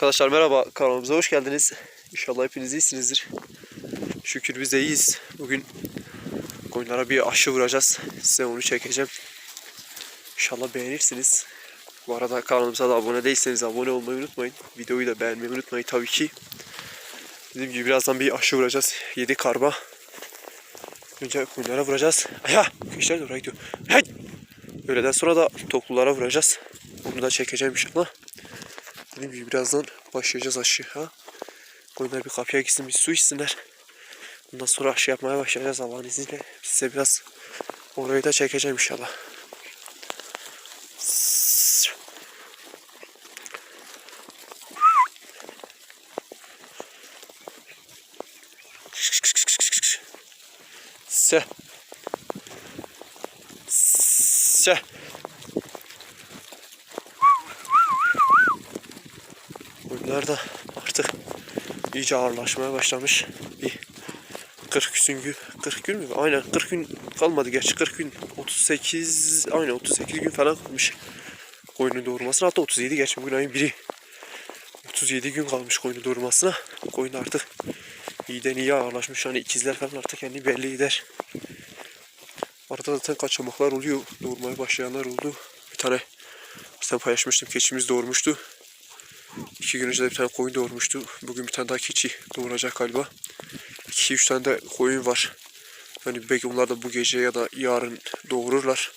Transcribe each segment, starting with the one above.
Arkadaşlar merhaba kanalımıza hoş geldiniz. İnşallah hepiniz iyisinizdir. Şükür biz de iyiyiz. Bugün koyunlara bir aşı vuracağız. Size onu çekeceğim. İnşallah beğenirsiniz. Bu arada kanalımıza da abone değilseniz abone olmayı unutmayın. Videoyu da beğenmeyi unutmayın tabii ki. Dediğim gibi birazdan bir aşı vuracağız. 7 karba. Önce koyunlara vuracağız. Ya kuşlar da oraya gidiyor. Hey! Öğleden sonra da toklulara vuracağız. Onu da çekeceğim inşallah. Dediğim gibi birazdan başlayacağız aşı. Ha? Koyunlar bir kapıya gitsin bir su içsinler. Ondan sonra aşı yapmaya başlayacağız Allah'ın izniyle. Size biraz orayı da çekeceğim inşallah. Se. Se. Koyunlar da artık iyice ağırlaşmaya başlamış. Bir 40 gün, 40 gün mü? Aynen 40 gün kalmadı gerçi. 40 gün 38 aynen 38 gün falan kalmış. Koyunun doğurmasına. Hatta 37 gerçi bugün ayın biri. 37 gün kalmış koyunu doğurmasına. Koyun artık iyiden iyi ağırlaşmış. Yani ikizler falan artık kendini belli eder. Arada zaten kaçamaklar oluyor. Doğurmaya başlayanlar oldu. Bir tane sen paylaşmıştım. Keçimiz doğurmuştu İki gün önce de bir tane koyun doğurmuştu. Bugün bir tane daha keçi doğuracak galiba. 2-3 tane de koyun var. Yani belki onlar da bu gece ya da yarın doğururlar.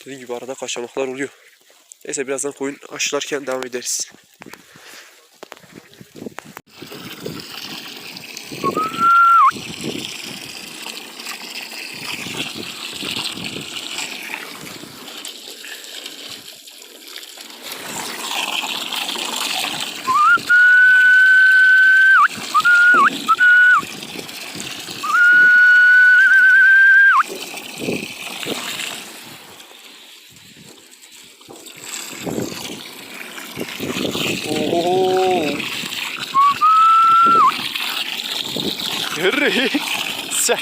Dediğim gibi arada kaçamaklar oluyor. Neyse birazdan koyun aşılarken devam ederiz. Sen.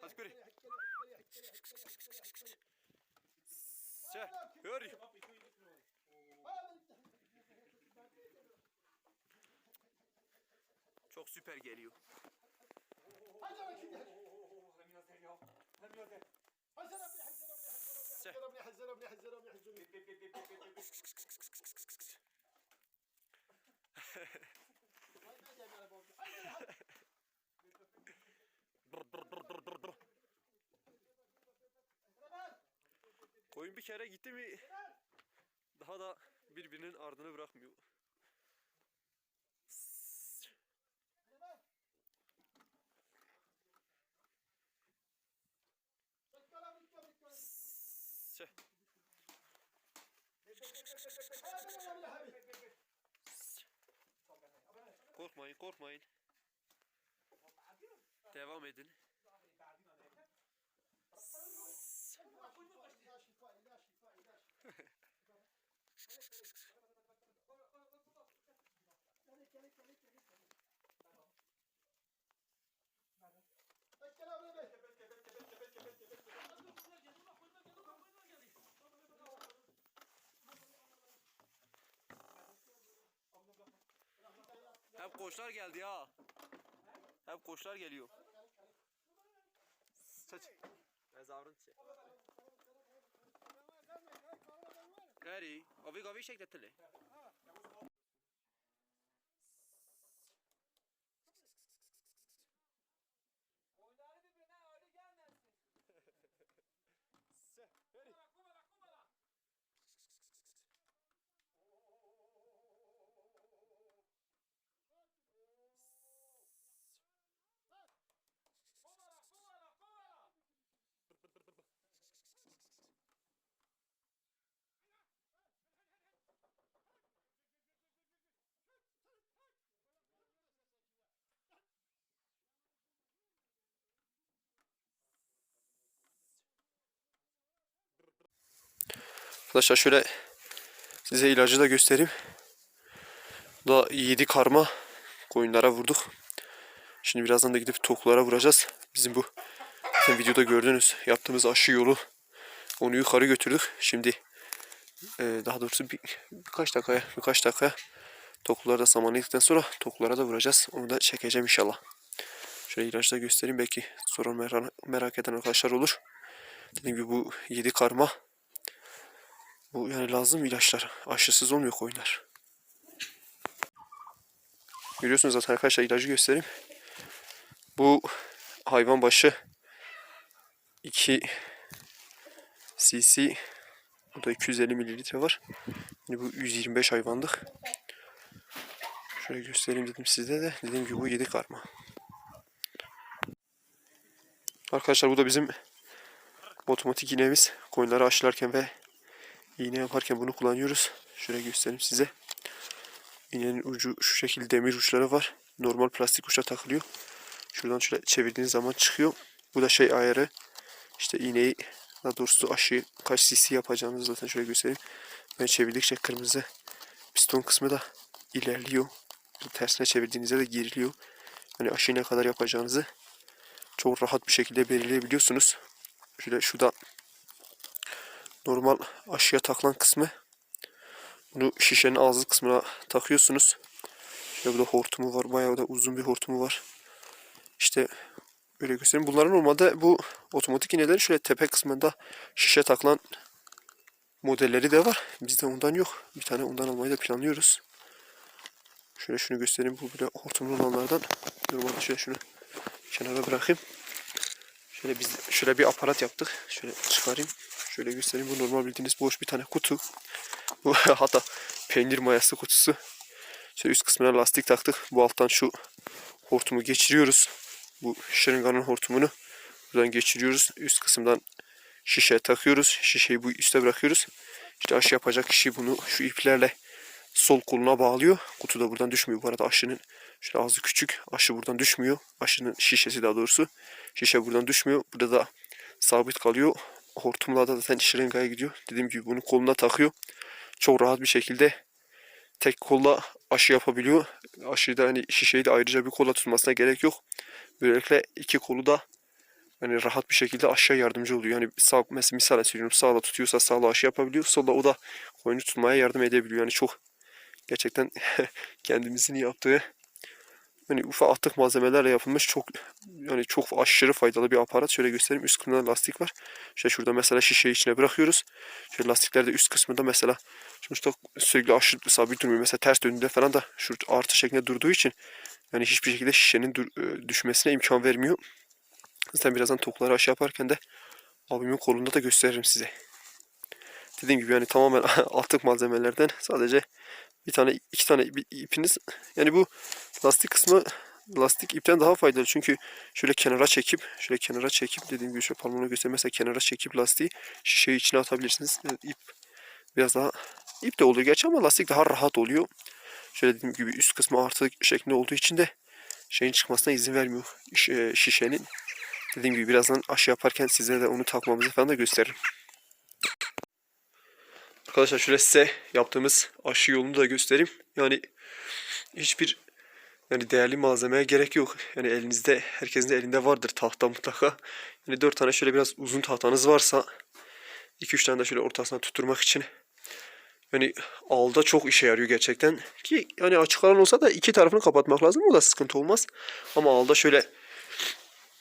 Hadi yürü. Sen. Yürü. Çok süper geliyor. Sen. Koyun bir kere gitti mi daha da birbirinin ardını bırakmıyor. Korkmayın, korkmayın. Devam edin. Hep koçlar geldi ya. Hep koçlar geliyor. Saç. Mezarın çek. Gari, abi gavi çek deteli. Arkadaşlar şöyle size ilacı da göstereyim. Da 7 karma koyunlara vurduk. Şimdi birazdan da gidip toklara vuracağız. Bizim bu zaten videoda gördünüz yaptığımız aşı yolu. Onu yukarı götürdük. Şimdi e, daha doğrusu bir, birkaç dakikaya birkaç dakikaya toklulara da samanladıktan sonra toklara da vuracağız. Onu da çekeceğim inşallah. Şöyle ilacı da göstereyim. Belki sonra merak, merak eden arkadaşlar olur. Dediğim gibi bu 7 karma. Bu yani lazım ilaçlar. Aşısız olmuyor koyunlar. Görüyorsunuz zaten arkadaşlar ilacı göstereyim. Bu hayvan başı 2 cc bu da 250 mililitre var. Yani bu 125 hayvanlık. Şöyle göstereyim dedim size de. Dediğim gibi bu 7 karma. Arkadaşlar bu da bizim otomatik iğnemiz. Koyunları aşılarken ve iğne yaparken bunu kullanıyoruz. Şöyle göstereyim size. İğnenin ucu şu şekilde demir uçları var. Normal plastik uçla takılıyor. Şuradan şöyle çevirdiğiniz zaman çıkıyor. Bu da şey ayarı. İşte iğneyi daha doğrusu aşıyı kaç cc yapacağınızı zaten şöyle göstereyim. Ben çevirdikçe kırmızı piston kısmı da ilerliyor. Tersine çevirdiğinizde de geriliyor. Hani aşıyı ne kadar yapacağınızı çok rahat bir şekilde belirleyebiliyorsunuz. Şöyle şu da normal aşıya takılan kısmı. Bunu şişenin ağzı kısmına takıyorsunuz. Şöyle burada hortumu var. Bayağı da uzun bir hortumu var. İşte öyle göstereyim. Bunların normalde bu otomatik iğnelerin şöyle tepe kısmında şişe takılan modelleri de var. Bizde ondan yok. Bir tane ondan almayı da planlıyoruz. Şöyle şunu göstereyim. Bu böyle hortumlu olanlardan. Normalde şöyle şunu kenara bırakayım. Şöyle biz şöyle bir aparat yaptık. Şöyle çıkarayım. Şöyle göstereyim. Bu normal bildiğiniz boş bir tane kutu. Bu hatta peynir mayası kutusu. Şöyle üst kısmına lastik taktık. Bu alttan şu hortumu geçiriyoruz. Bu şırınganın hortumunu buradan geçiriyoruz. Üst kısımdan şişe takıyoruz. Şişeyi bu üste bırakıyoruz. İşte aşı yapacak kişi bunu şu iplerle sol koluna bağlıyor. Kutu da buradan düşmüyor. Bu arada aşının şöyle ağzı küçük. Aşı buradan düşmüyor. Aşının şişesi daha doğrusu. Şişe buradan düşmüyor. Burada da sabit kalıyor. Hortumla da zaten şırıngaya gidiyor. Dediğim gibi bunu koluna takıyor. Çok rahat bir şekilde tek kolla aşı yapabiliyor. Aşıyı da hani şişeyi de ayrıca bir kolla tutmasına gerek yok. Böylelikle iki kolu da yani rahat bir şekilde aşıya yardımcı oluyor. Yani sağ, mesela misal söylüyorum sağla tutuyorsa sağla aşı yapabiliyor. Solla o da koyunu tutmaya yardım edebiliyor. Yani çok gerçekten kendimizin yaptığı hani ufak atık malzemelerle yapılmış çok yani çok aşırı faydalı bir aparat. Şöyle göstereyim. Üst kısmında lastik var. İşte şurada mesela şişeyi içine bırakıyoruz. Şöyle lastikler de üst kısmında mesela sonuçta sürekli aşırı sabit durmuyor. Mesela ters döndüğünde falan da şu artı şeklinde durduğu için yani hiçbir şekilde şişenin e, düşmesine imkan vermiyor. Zaten birazdan topları aşı yaparken de abimin kolunda da gösteririm size. Dediğim gibi yani tamamen atık malzemelerden sadece bir tane iki tane bir ipiniz yani bu lastik kısmı lastik ipten daha faydalı çünkü şöyle kenara çekip şöyle kenara çekip dediğim gibi şöyle parmağımla göstereyim mesela kenara çekip lastiği şişeyi içine atabilirsiniz. Yani ip biraz daha ip de oluyor gerçi ama lastik daha rahat oluyor. Şöyle dediğim gibi üst kısmı artı şeklinde olduğu için de şeyin çıkmasına izin vermiyor e, şişenin. Dediğim gibi birazdan aşı yaparken size de onu takmamızı falan da gösteririm. Arkadaşlar şöyle size yaptığımız aşı yolunu da göstereyim. Yani hiçbir yani değerli malzemeye gerek yok. Yani elinizde herkesin de elinde vardır tahta mutlaka. Yani dört tane şöyle biraz uzun tahtanız varsa 2-3 tane de şöyle ortasına tutturmak için yani alda çok işe yarıyor gerçekten. Ki yani açık alan olsa da iki tarafını kapatmak lazım. O da sıkıntı olmaz. Ama alda şöyle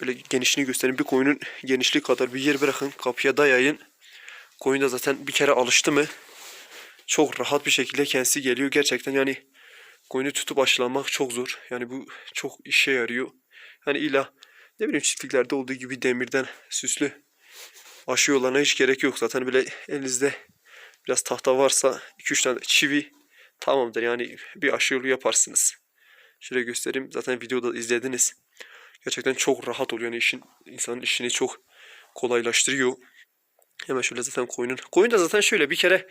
böyle genişliğini göstereyim. Bir koyunun genişliği kadar bir yer bırakın. Kapıya dayayın. Koyun da zaten bir kere alıştı mı çok rahat bir şekilde kendisi geliyor. Gerçekten yani koyunu tutup aşılamak çok zor. Yani bu çok işe yarıyor. Yani illa ne bileyim çiftliklerde olduğu gibi demirden süslü aşı yollarına hiç gerek yok. Zaten böyle elinizde biraz tahta varsa 2-3 tane çivi tamamdır. Yani bir aşı yolu yaparsınız. Şöyle göstereyim. Zaten videoda izlediniz. Gerçekten çok rahat oluyor. Yani işin, insanın işini çok kolaylaştırıyor. Hemen şöyle zaten koyunun. Koyun da zaten şöyle bir kere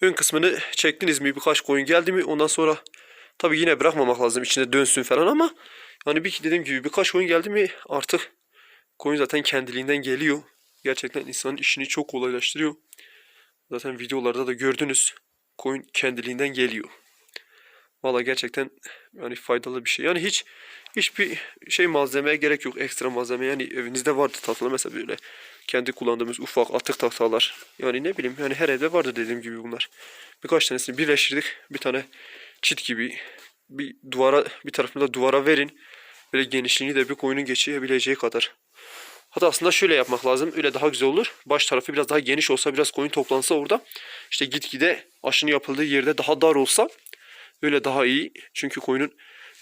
ön kısmını çektiniz mi birkaç koyun geldi mi ondan sonra tabi yine bırakmamak lazım içinde dönsün falan ama hani bir dediğim gibi birkaç koyun geldi mi artık koyun zaten kendiliğinden geliyor. Gerçekten insanın işini çok kolaylaştırıyor. Zaten videolarda da gördünüz. Koyun kendiliğinden geliyor. Valla gerçekten yani faydalı bir şey. Yani hiç hiçbir şey malzemeye gerek yok. Ekstra malzeme. Yani evinizde vardı tahtalar mesela böyle kendi kullandığımız ufak atık tahtalar. Yani ne bileyim yani her evde vardı dediğim gibi bunlar. Birkaç tanesini birleştirdik. Bir tane çit gibi bir duvara bir tarafını da duvara verin. Böyle genişliğini de bir koyunun geçebileceği kadar. Hatta aslında şöyle yapmak lazım. Öyle daha güzel olur. Baş tarafı biraz daha geniş olsa, biraz koyun toplansa orada. işte gitgide aşının yapıldığı yerde daha dar olsa öyle daha iyi. Çünkü koyunun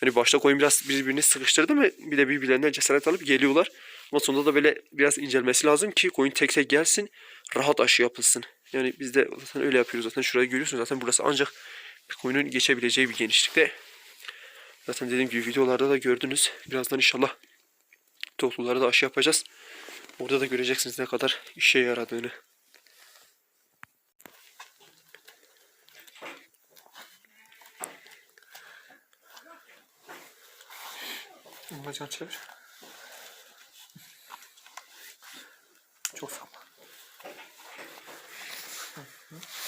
hani başta koyun biraz birbirini sıkıştırdı mı bir de birbirlerine cesaret alıp geliyorlar. Ama sonunda da böyle biraz incelmesi lazım ki koyun tek tek gelsin. Rahat aşı yapılsın. Yani biz de zaten öyle yapıyoruz. Zaten şurayı görüyorsunuz. Zaten burası ancak bir koyunun geçebileceği bir genişlikte. Zaten dediğim gibi videolarda da gördünüz. Birazdan inşallah toplulara da aşı yapacağız. Orada da göreceksiniz ne kadar işe yaradığını. Bacağını çevir. Çok sağ ol.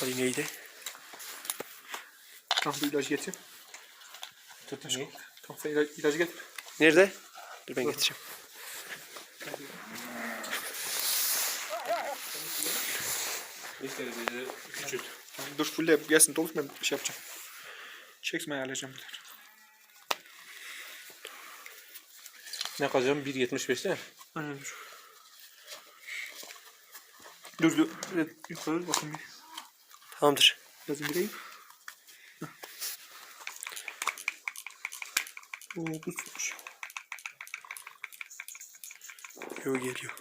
Hadi neydi? Tamam bir ilacı getir. Tut şu. Tamam sen ilacı, ilacı getir. Nerede? Dur ben getireyim. Tamam, dur fulle gelsin dolup ben şey yapacağım. Çekme ayarlayacağım. Ne kazacağım? 1.75 değil mi? Aynen dur. Dur dur. Evet, yukarı bakın bir. Tamamdır. Biraz indireyim. Heh. Oo bu tutmuş. Yo geliyor.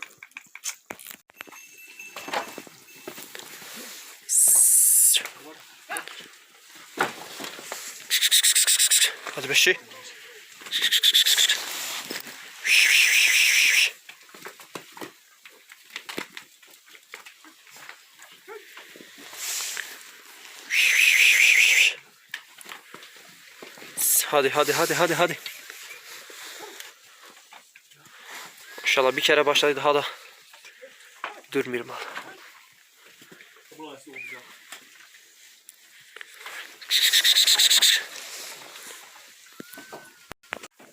Hadi beş Hadi hadi hadi hadi hadi. İnşallah bir kere başladı daha da durmuyorum ha.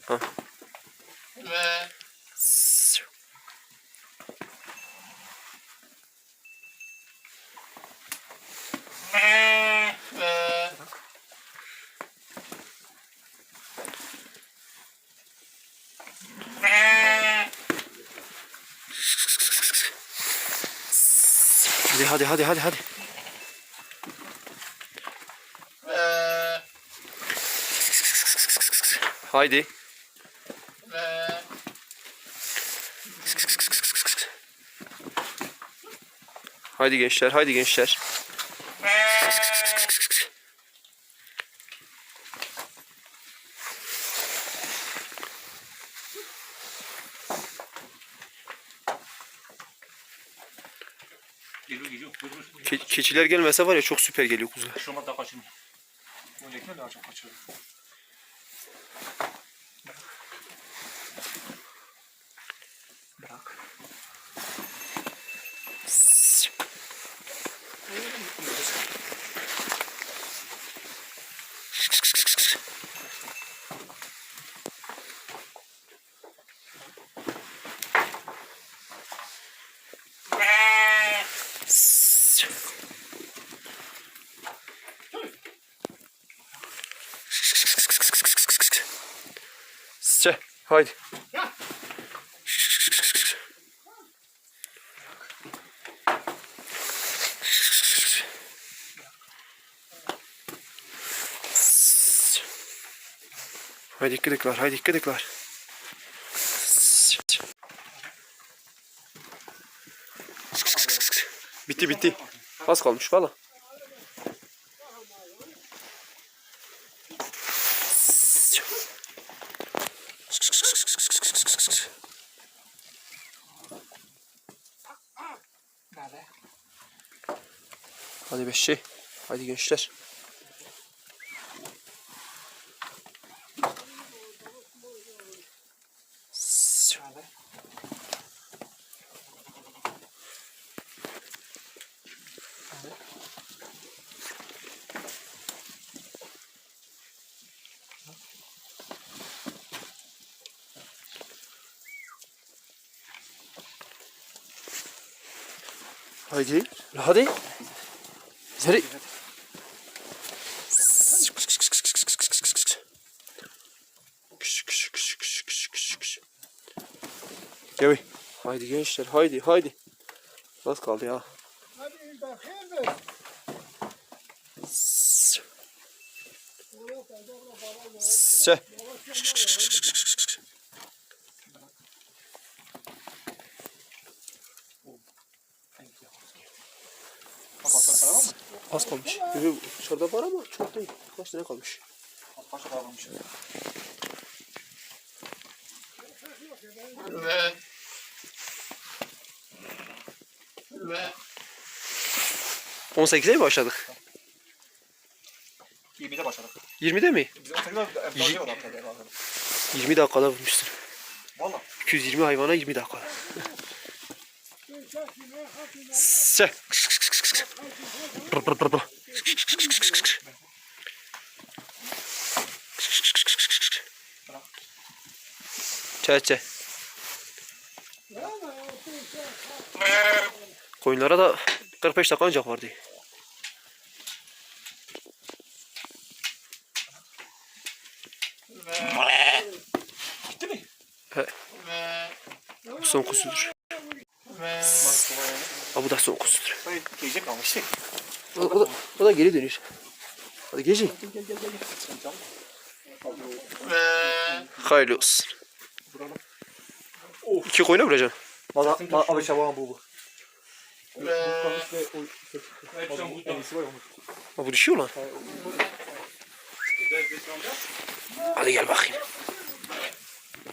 Ha. Hadi hadi hadi hadi. Haydi. Haydi gençler, haydi gençler. Geliyor geliyor. Ke- keçiler gelmese var ya çok süper geliyor kuzular. Şoma da kaçın. Öndekine daha çok kaçırdım. Haydi. Haydi var, haydi var. Bitti bitti. Az kalmış valla. bir şey. Hadi gençler. Haydi. Hadi. Seri. Gel. Haydi gençler haydi haydi. Az kaldı ya. Hadi bakayım mı? Se. Kapatlar para var mı? Az kalmış. Yok, Dışarıda var ama çok değil. Kaç tane kalmış? Kaç kadar varmış? Ve 18'e mi başladık? 20'de başladık. 20'de mi? Biz 18'de enflasyon var hatta herhalde. 20 dakikada vurmuşsun. Valla. 220 hayvana 20 dakikada. Se. Çay çay. Koyunlara da 45 dakika ancak vardı. Gitti mi? He. Son kuzudur. Ha, bu da son kuzudur. Hayır, gece kalmıştı. O, o, da, o da geri dönüyor. Hadi gece. Hayırlı olsun. İki koyuna vuracağım. Valla abi şaban bu bu. Ha, bu düşüyor lan. Hadi gel bakayım.